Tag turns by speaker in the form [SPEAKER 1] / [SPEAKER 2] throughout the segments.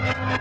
[SPEAKER 1] Thank you.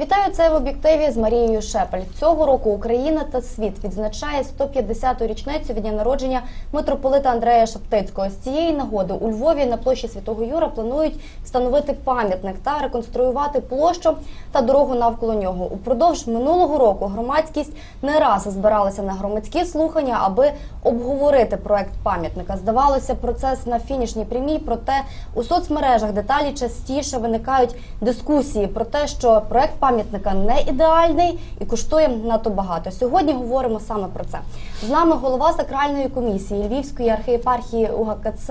[SPEAKER 1] Вітаю це в об'єктиві з Марією Шепель. Цього року Україна та світ відзначає 150-ту річницю від дня народження митрополита Андрея Шептицького. З цієї нагоди у Львові на площі Святого Юра планують встановити пам'ятник та реконструювати площу та дорогу навколо нього. Упродовж минулого року громадськість не раз збиралася на громадські слухання, аби обговорити проект пам'ятника. Здавалося, процес на фінішній прямій, проте у соцмережах деталі частіше виникають дискусії про те, що проект пам'ятника не ідеальний і коштує надто багато. Сьогодні говоримо саме про це. З нами голова сакральної комісії Львівської архієпархії УГКЦ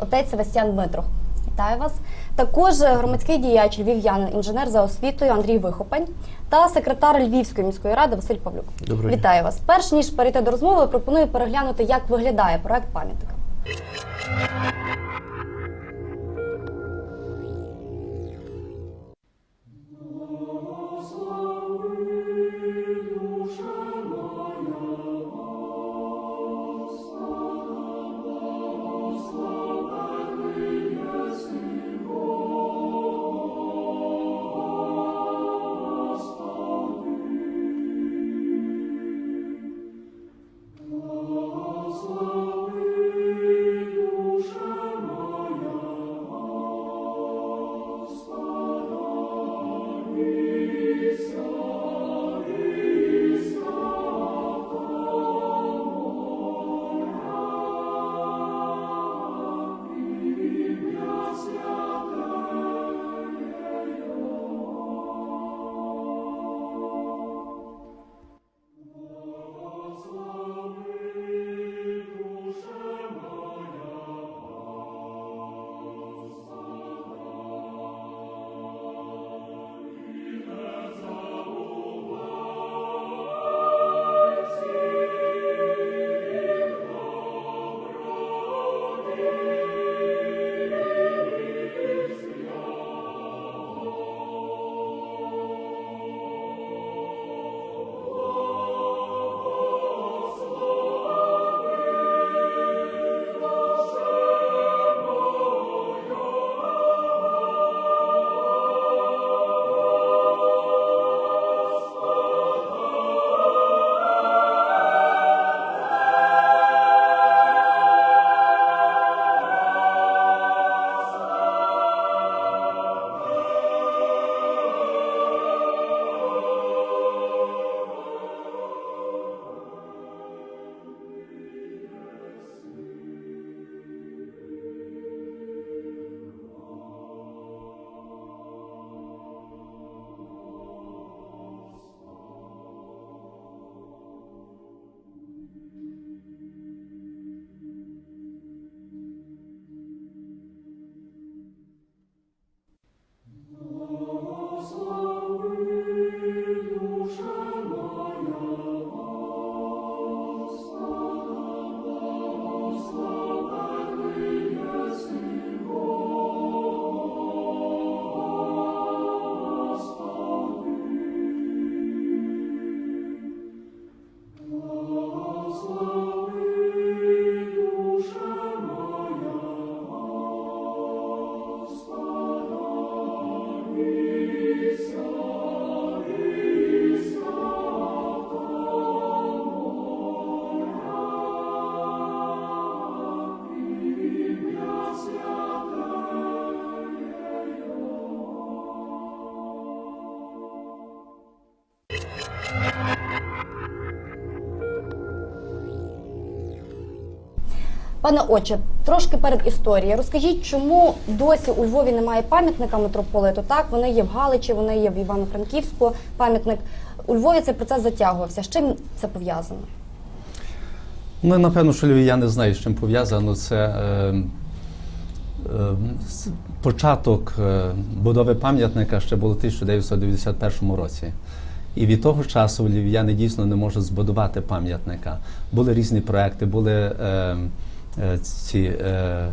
[SPEAKER 1] отець Севастьян Дмитров. Вітаю вас. Також громадський діяч львів'янин, інженер за освітою Андрій Вихопень та секретар Львівської міської ради Василь Павлюк.
[SPEAKER 2] Доброго.
[SPEAKER 1] Вітаю вас. Перш ніж перейти до розмови, пропоную переглянути, як виглядає проект пам'ятника. Пане отче, трошки перед історією. Розкажіть, чому досі у Львові немає пам'ятника митрополиту? Так, вони є в Галичі, вони є в Івано-Франківську. Пам'ятник у Львові цей процес затягувався. З чим це пов'язано?
[SPEAKER 2] Ну, напевно, що львів'яни знають, з чим пов'язано. Це е, е, початок е, будови пам'ятника ще було в 1991 році. І від того часу львів'яни дійсно не можуть збудувати пам'ятника. Були різні проекти, були е, е, ці е,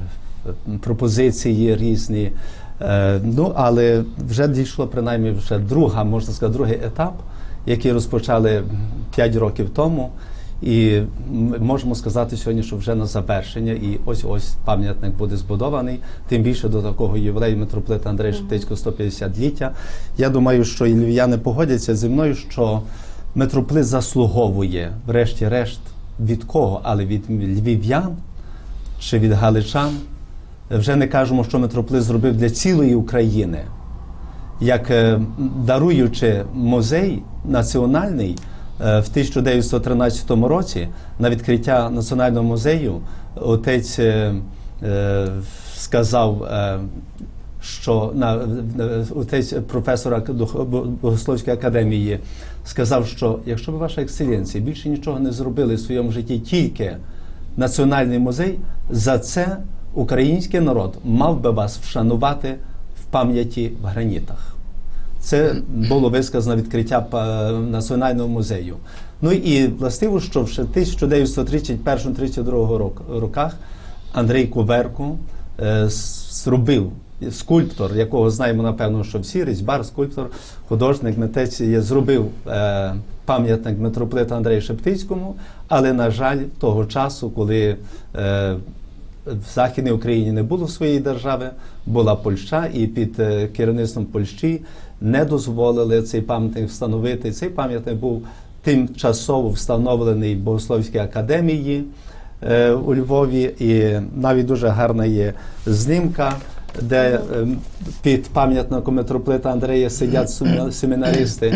[SPEAKER 2] пропозиції різні. Е, ну, але вже дійшло принаймні вже друга, можна сказати, другий етап, який розпочали 5 років тому. І ми можемо сказати сьогодні, що вже на завершення, і ось ось пам'ятник буде збудований. Тим більше до такого ювілею митрополита Андрея Шептицького 150-ліття. Я думаю, що і львів'яни погодяться зі мною, що митрополит заслуговує, врешті-решт, від кого? Але від львів'ян чи від галичан. Вже не кажемо, що митрополит зробив для цілої України як е, даруючи музей національний в 1913 році на відкриття національного музею, отець е, е, сказав, е, що на, отець професора Богословської академії сказав, що якщо б ваша ексцеленція більше нічого не зробили в своєму житті, тільки національний музей, за це український народ мав би вас вшанувати в пам'яті в гранітах. Це було висказано відкриття Національного музею. Ну і властиво, що в 1931-32 роках Андрій Коверко е, зробив скульптор, якого знаємо напевно, що всі різьбар, скульптор, художник, митець зробив е, пам'ятник митрополита Андрею Шептицькому, але, на жаль, того часу, коли е, в Західній Україні не було своєї держави, була Польща, і під е, керівництвом Польщі не дозволили цей пам'ятник встановити. Цей пам'ятник був тимчасово встановлений в Богословській академії е, у Львові, і навіть дуже гарна є знімка. Де е, під пам'ятником митрополита Андрея сидять семі- семінаристи,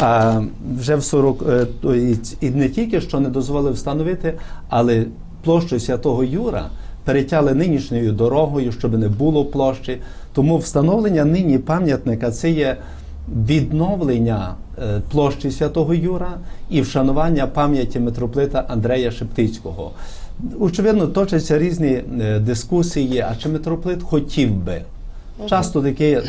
[SPEAKER 2] а вже в 40 е, і, і не тільки що не дозволив встановити, але площу Святого Юра перетяли нинішньою дорогою, щоб не було площі. Тому встановлення нині пам'ятника це є відновлення е, площі Святого Юра і вшанування пам'яті митрополита Андрея Шептицького. Очевидно, точаться різні е, дискусії, а чи митрополит хотів би. Часто таке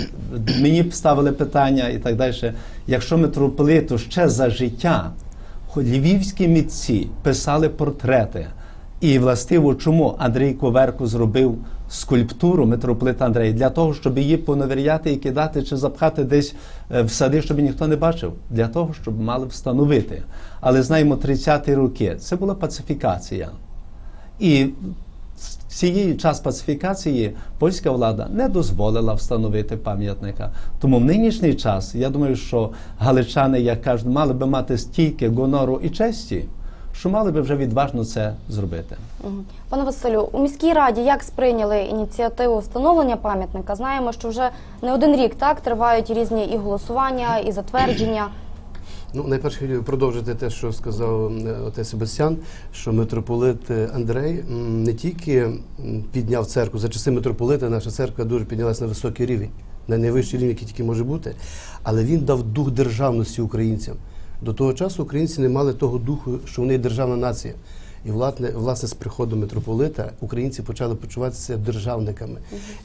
[SPEAKER 2] мені б ставили питання і так далі. Якщо митрополиту ще за життя львівські митці писали портрети, і властиво, чому Андрій Коверко зробив скульптуру митрополита Андрея для того, щоб її поневіряти і кидати чи запхати десь е, в сади, щоб ніхто не бачив, для того, щоб мали встановити. Але знаємо, 30-ті роки це була пацифікація. І цієї час пацифікації польська влада не дозволила встановити пам'ятника. Тому в нинішній час я думаю, що галичани, як кажуть, мали би мати стільки гонору і честі, що мали би вже відважно це зробити.
[SPEAKER 1] Пане Василю, у міській раді як сприйняли ініціативу встановлення пам'ятника? Знаємо, що вже не один рік так тривають різні і голосування, і затвердження.
[SPEAKER 3] Ну, найперше хотів продовжити те, що сказав отець Себастьян, що митрополит е, Андрей не тільки підняв церкву за часи митрополита, наша церква дуже піднялася на високий рівень, на найвищий рівень, який тільки може бути, але він дав дух державності українцям. До того часу українці не мали того духу, що вони державна нація. І власне, власне з приходом митрополита українці почали почуватися державниками.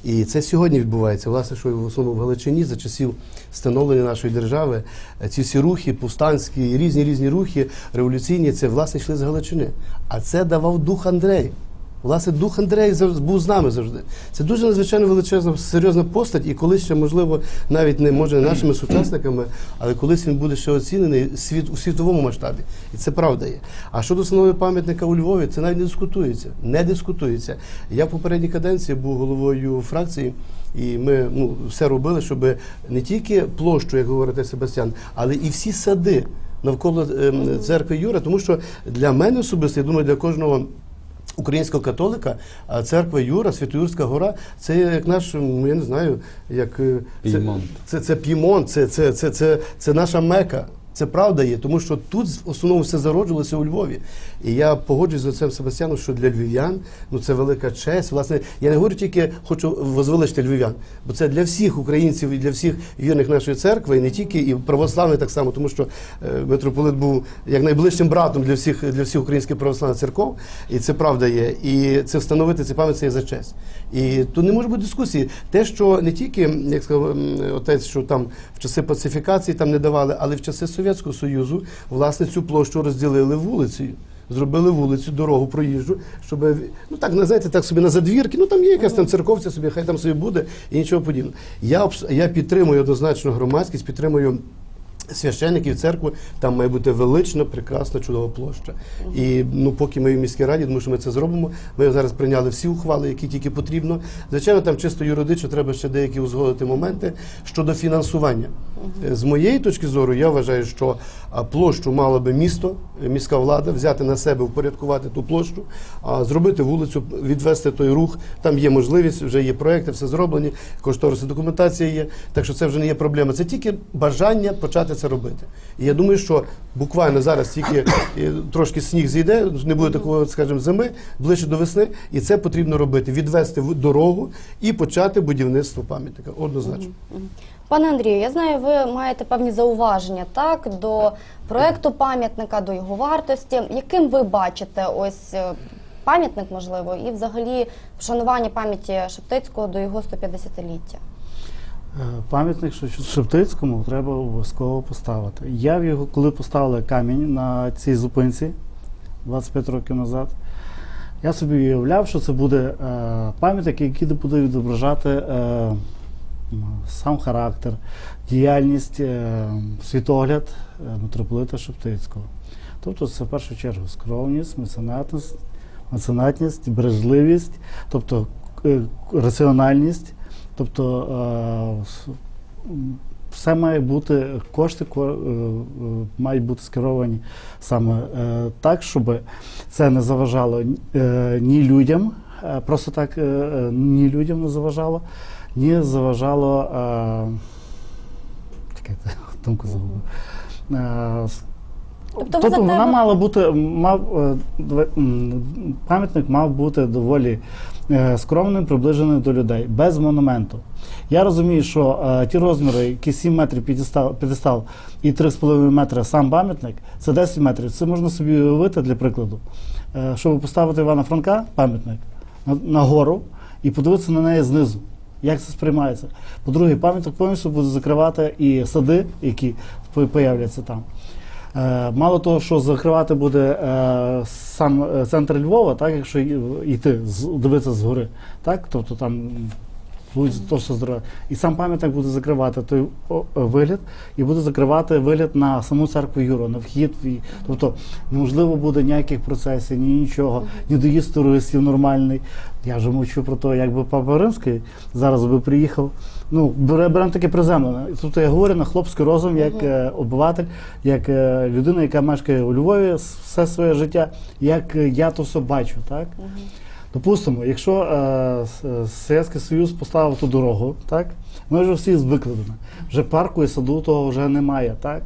[SPEAKER 3] І це сьогодні відбувається. Власне, що в основному в Галичині за часів становлення нашої держави е, ці всі рухи, повстанські, різні різні рухи, революційні, це власне йшли з Галичини. А це давав дух Андрей. Власне, дух Андрей був з нами завжди. Це дуже надзвичайно величезна, серйозна постать, і колись ще, можливо, навіть не може нашими сучасниками, але колись він буде ще оцінений світ у світовому масштабі. І це правда є. А щодо встановлення пам'ятника у Львові, це навіть не дискутується. Не дискутується. Я в попередній каденції був головою фракції. І ми ну, все робили, щоб не тільки площу, як говорите Себастьян, але і всі сади навколо ем, церкви Юра. Тому що для мене особисто, я думаю, для кожного українського католика, а церква Юра, Святоюрська гора, це як наш, я не знаю, як е, це,
[SPEAKER 2] П'ємонт.
[SPEAKER 3] це, це Пімон, це, це, це, це, це наша мека. Це правда є, тому що тут в основному все зароджувалося у Львові. І я погоджуюсь з отцем Себастьяном, що для львів'ян ну це велика честь. Власне, я не говорю тільки хочу возвеличити львів'ян, бо це для всіх українців і для всіх вірних нашої церкви, і не тільки і православних так само, тому що е, митрополит був як найближчим братом для всіх для всіх українських православних церков, і це правда є. І це встановити це пам'ять це є за честь. І тут не може бути дискусії. Те, що не тільки, як сказав отець, що там в часи пацифікації там не давали, але в часи Совєтського Союзу власне цю площу розділили вулицею. Зробили вулицю, дорогу проїжджу, щоб ну так на- знаєте, так собі на задвірки. Ну там є якась там церковця собі, хай там собі буде і нічого подібного. Я я підтримую однозначно громадськість, підтримую священиків церкви, там має бути велична, прекрасна, чудова площа. І ну, поки ми в міській раді, думаю, що ми це зробимо. Ми зараз прийняли всі ухвали, які тільки потрібно. Звичайно, там чисто юридично треба ще деякі узгодити моменти щодо фінансування. З моєї точки зору, я вважаю, що площу мало би місто, міська влада взяти на себе, впорядкувати ту площу, зробити вулицю, відвести той рух. Там є можливість, вже є проекти, все зроблені, кошторисна документація є. Так що це вже не є проблема. Це тільки бажання почати це робити. І я думаю, що буквально зараз тільки е, трошки сніг зійде, не буде такого, скажімо, зими, ближче до весни, і це потрібно робити: відвести дорогу і почати будівництво пам'ятника. Однозначно.
[SPEAKER 1] Пане Андрію, я знаю, ви маєте певні зауваження так до проекту пам'ятника, до його вартості. Яким ви бачите ось е, пам'ятник, можливо, і взагалі вшанування пам'яті Шептицького до його 150-ліття?
[SPEAKER 4] Е, Пам'ятник Шептицькому треба обов'язково поставити. Я в його, коли поставили камінь на цій зупинці 25 років назад, я собі уявляв, що це буде е, пам'ятник, який буде відображати е, сам характер, діяльність, світогляд митрополита Шептицького. Тобто це в першу чергу скромність, меценатність, меценатність, бережливість, тобто раціональність. Тобто е, все має бути, кошти ко- е, е, мають бути скеровані саме так, щоб це не заважало ні людям, просто так ні людям не заважало, ні заважало. Чекайте, думку забув.
[SPEAKER 1] Тобто
[SPEAKER 4] Тобто вона
[SPEAKER 1] тебе-
[SPEAKER 4] мала бути, мав, е, пам'ятник мав бути доволі е, скромним, приближеним до людей, без монументу. Я розумію, що е, ті розміри, які 7 метрів підістал, підістал і 3,5 метри сам пам'ятник, це 10 метрів. Це можна собі уявити для прикладу. Е, щоб поставити Івана Франка, пам'ятник, на, на гору і подивитися на неї знизу. Як це сприймається? По-друге, пам'ятник повністю буде закривати і сади, які появляться там. Е, Мало того, що закривати буде е, сам е, центр Львова, так, якщо йти дивитися згори, так, тобто там вулиця то все здоров'я. І сам пам'ятник буде закривати той е, вигляд і буде закривати вигляд на саму церкву Юру, на вхід. Тобто неможливо буде ніяких процесів, ні нічого, ні доїзд туристів нормальний. Я вже мовчу про те, якби Папа Римський зараз би приїхав. Ну, бере- беремо таке приземлене. Тобто я говорю на хлопський розум, як е, обиватель, як е, людина, яка мешкає у Львові все своє життя, як я то все бачу, так? Допустимо, якщо е, е, Совєтський Союз поставив ту дорогу, так, ми вже всі викладені. Вже парку і саду того вже немає, так?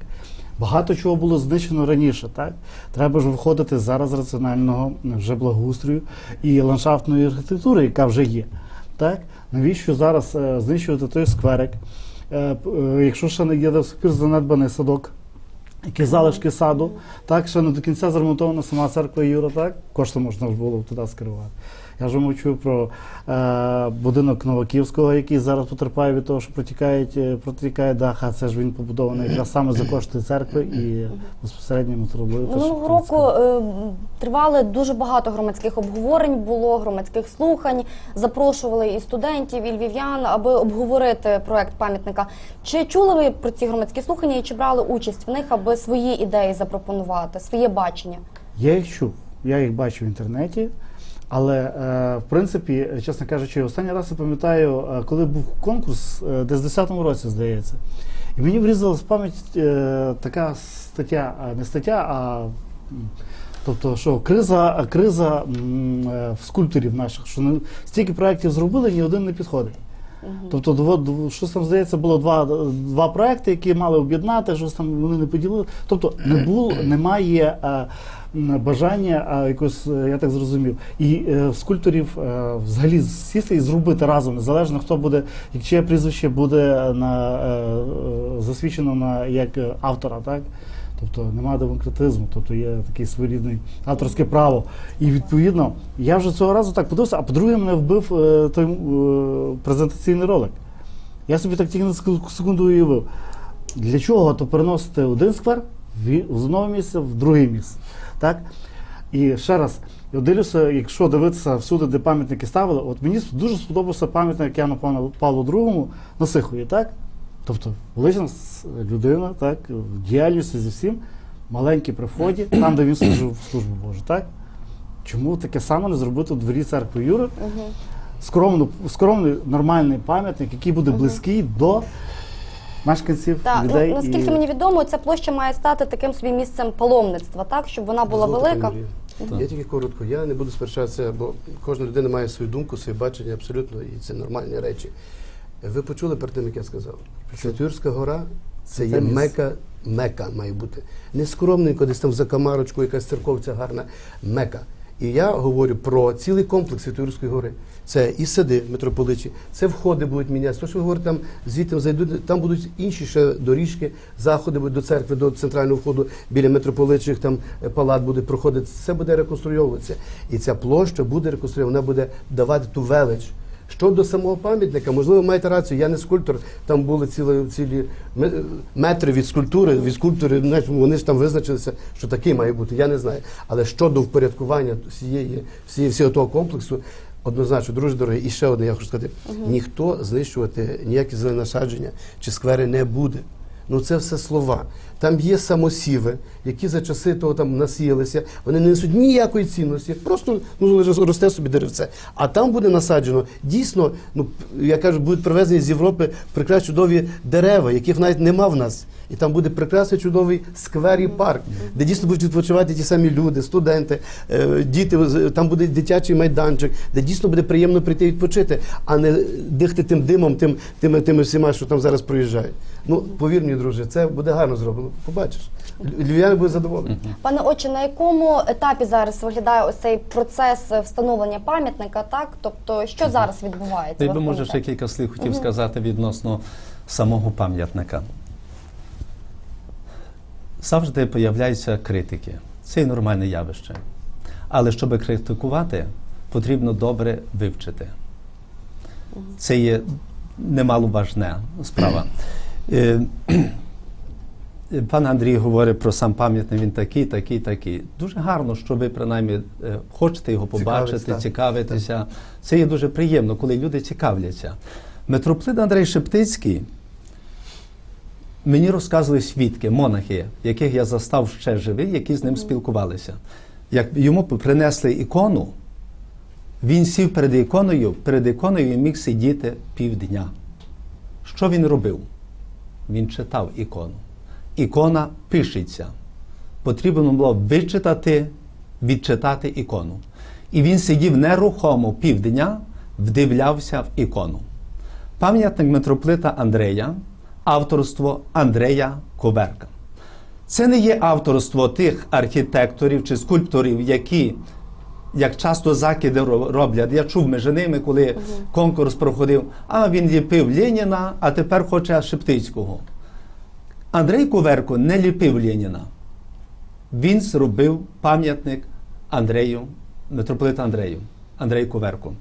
[SPEAKER 4] Багато чого було знищено раніше, так? Треба ж виходити зараз раціонального вже благоустрою і ландшафтної архітектури, яка вже є. Так? Навіщо зараз е, знищувати той скверик? Е, е, якщо ще не є до занедбаний садок, які залишки саду, так, ще не до кінця зремонтована сама церква Юра, так? Кошти можна ж було туди скерувати. Я вже мовчу про е, будинок Новаківського, який зараз потерпає від того, що протікають, е, протікає дах, а це ж він побудований якраз саме за кошти церкви і безпосередньо митрополита
[SPEAKER 1] Минулого року е, тривали дуже багато громадських обговорень, було громадських слухань. Запрошували і студентів, і львів'ян, аби обговорити проект пам'ятника. Чи чули ви про ці громадські слухання і чи брали участь в них, аби свої ідеї запропонувати, своє бачення?
[SPEAKER 4] Я їх чув, я їх бачу в інтернеті. Але е, в принципі, чесно кажучи, останній раз я пам'ятаю, е, коли був конкурс, е, десь в 10-му році, здається. І мені врізалась в пам'ять така стаття, не стаття, а тобто, що криза, криза в скульпторів наших, що не, стільки проєктів зробили, ні один не підходить. Тобто, щось там здається, було два, два проекти, які мали об'єднати, щось там вони не поділили. Тобто не було, немає бажання а, якось, е, я так зрозумів. І е, скульпторів е, взагалі сісти і зробити разом, незалежно хто буде, як чиє прізвище буде на, засвідчено на як автора, так? Тобто немає демократизму, тобто є такий своєрідний авторське право. І відповідно, я вже цього разу так подивився, а по-друге, мене вбив е, той е, презентаційний ролик. Я собі так тільки на секунду уявив. Для чого то переносити один сквер в- одного місця в друге місце? Так? І ще раз, я дивлюся, якщо дивитися всюди, де пам'ятники ставили, от мені дуже сподобався пам'ятник Яну Павлу II на Сихові, так? Тобто велична людина, так, в діяльності зі всім, маленький при вході, там, де він служив службу Божу, так? Чому таке саме не зробити у дворі церкви Юри? Скромну, скромний, нормальний пам'ятник, який буде близький до мешканців,
[SPEAKER 1] Так,
[SPEAKER 4] людей.
[SPEAKER 1] ну, наскільки
[SPEAKER 4] і...
[SPEAKER 1] мені відомо, ця площа має стати таким собі місцем паломництва, так, щоб вона була
[SPEAKER 3] Дозвольте,
[SPEAKER 1] велика.
[SPEAKER 3] Марія. Я тільки коротко, я не буду сперечатися, бо кожна людина має свою думку, своє бачення абсолютно, і це нормальні речі. Ви почули перед тим, як я сказав? Святюрська гора це є мека, мека має бути. Не скромненько, десь там за камарочку, якась церковця гарна, мека. І я говорю про цілий комплекс Святоюрської гори. Це і сади митрополичі, це входи будуть мінятися. То, що ви говорите, там звідти зайдуть, там будуть інші ще доріжки, заходи будуть до церкви, до центрального входу біля митрополичих там е, палат буде проходити. Це буде реконструйовуватися. І ця площа буде реконструйована, вона буде давати ту велич. Щодо самого пам'ятника, можливо, маєте рацію, я не скульптор, там були цілі, цілі ме- метри від скульптури, від скульптури, вони ж там визначилися, що такий має бути, я не знаю. Але щодо впорядкування всієї, всієї всього того комплексу, однозначно, друже дорогі, і ще одне я хочу сказати: ніхто знищувати ніякі зеленосадження чи сквери не буде. Ну це все слова. Там є самосіви, які за часи того там насіялися, вони не несуть ніякої цінності, просто ну росте собі деревце. А там буде насаджено дійсно, ну я кажу, будуть привезені з Європи прекрасні чудові дерева, яких навіть нема в нас. І там буде прекрасний чудовий сквер і парк, де дійсно будуть відпочивати ті самі люди, студенти, е, діти. Там буде дитячий майданчик, де дійсно буде приємно прийти відпочити, а не дихати тим димом, тим, тими, тими всіма, що там зараз проїжджають. Ну, повір мені, друже, це буде гарно зроблено. Побачиш. Ль- Львів'яни будуть задоволені.
[SPEAKER 1] Пане отче, на якому етапі зараз виглядає ось цей процес встановлення пам'ятника, так? Тобто, що зараз відбувається?
[SPEAKER 2] Я би може ще кілька слів хотів сказати відносно самого пам'ятника. Завжди появляються критики. Це і нормальне явище. Але щоб критикувати, потрібно добре вивчити. Це є немаловажна справа. Е, Пан Андрій говорить про сам пам'ятник, він такий, такий, такий. Дуже гарно, що ви принаймні е, хочете його побачити,
[SPEAKER 3] Цікавиться, так.
[SPEAKER 2] цікавитися. Це є дуже приємно, коли люди цікавляться. Митрополит Андрей Шептицький мені розказували свідки, монахи, яких я застав ще живий, які з ним спілкувалися. Як йому принесли ікону, він сів перед іконою, перед іконою міг сидіти півдня. Що він робив? Він читав ікону. Ікона пишеться. Потрібно було вичитати, відчитати ікону. І він сидів нерухомо півдня, вдивлявся в ікону. Пам'ятник митрополита Андрея, авторство Андрея Коверка. Це не є авторство тих архітекторів чи скульпторів, які, як часто закиди роблять. Я чув між ними, коли конкурс проходив, а він ліпив Леніна, а тепер хоче Шептицького. Андрей Коверко не ліпив Леніна. Він зробив пам'ятник Андрею, митрополита Андрею, Андрею Коверку.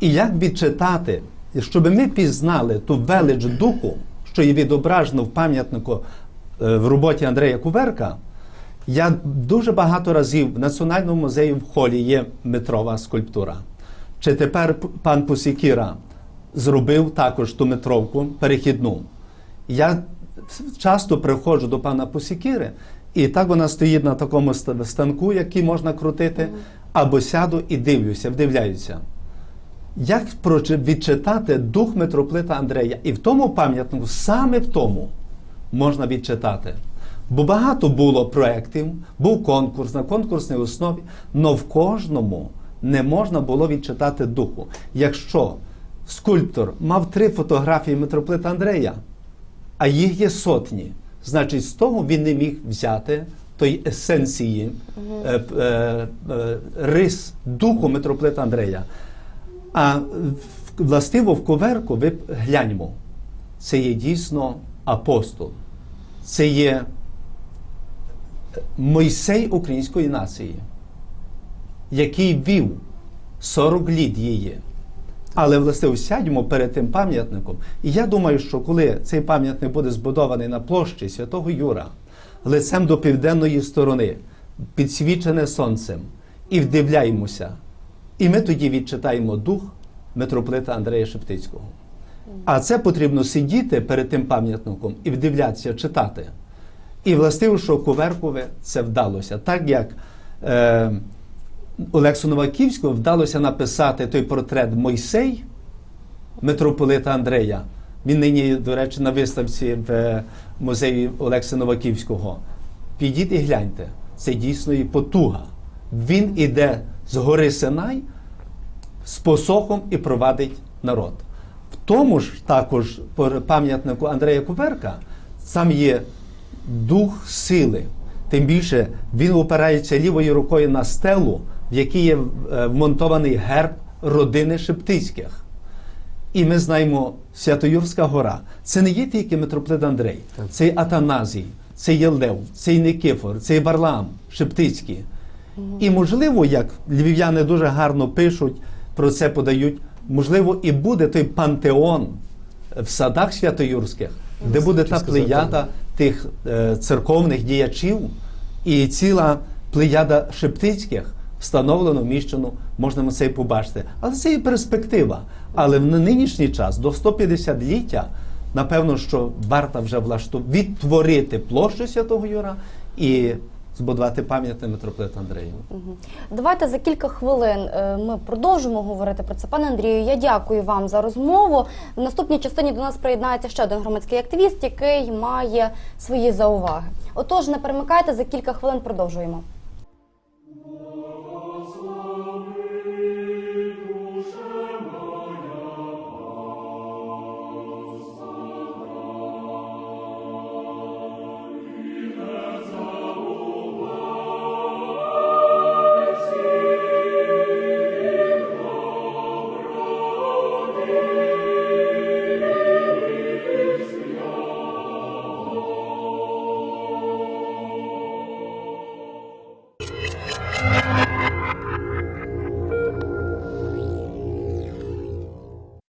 [SPEAKER 2] І як відчитати, щоб ми пізнали ту велич духу, що є відображено в пам'ятнику е, в роботі Андрея Куверка, я дуже багато разів в Національному музеї в холі є метрова скульптура. Чи тепер пан Пусікіра зробив також ту метровку перехідну? Я часто приходжу до пана Пусікіри, і так вона стоїть на такому станку, який можна крутити, або сяду і дивлюся, вдивляюся. Як відчитати дух митрополита Андрея? І в тому пам'ятнику, саме в тому, можна відчитати. Бо багато було проєктів, був конкурс на конкурсній основі, але в кожному не можна було відчитати духу. Якщо скульптор мав три фотографії митрополита Андрея, а їх є сотні, значить, з того він не міг взяти той есенції, е, е, е, рис духу митрополита Андрея. А властиво в коверку ви гляньмо, це є дійсно апостол, це є Мойсей української нації, який вів 40 літ її. Але властиво сядьмо перед тим пам'ятником. І я думаю, що коли цей пам'ятник буде збудований на площі Святого Юра, лицем до південної сторони, підсвічене сонцем, і вдивляємося, і ми тоді відчитаємо дух митрополита Андрея Шептицького. А це потрібно сидіти перед тим пам'ятником і вдивлятися, читати. І властиво, що Коверкове це вдалося. Так як е, Олексу Новаківському вдалося написати той портрет Мойсей, митрополита Андрея. Він нині, до речі, на виставці в е, музеї Олекса Новаківського. Підіть і гляньте, це дійсно і потуга. Він іде з гори Синай з посохом і провадить народ. В тому ж також пам'ятнику Андрея Куверка сам є дух сили. Тим більше він опирається лівою рукою на стелу, в якій є е, вмонтований герб родини Шептицьких. І ми знаємо, Святоюрська гора це не є тільки митрополит Андрей, це Атаназій, це є Лев, це і Никифор, це і Варлаам Шептицький. І можливо, як львів'яни дуже гарно пишуть, про це подають, можливо, і буде той пантеон в садах святоюрських, де буде та плеяда тих е, церковних діячів і ціла плеяда шептицьких встановлено, вміщено, можна це і побачити. Але це і перспектива. Але в нинішній час, до 150-ліття, напевно, що варто вже влашту... відтворити площу Святого Юра і збудувати пам'ятник митрополита Андрею.
[SPEAKER 1] Давайте за кілька хвилин е, ми продовжимо говорити про це. Пане Андрію, я дякую вам за розмову. В наступній частині до нас приєднається ще один громадський активіст, який має свої зауваги. Отож, не перемикайте за кілька хвилин продовжуємо.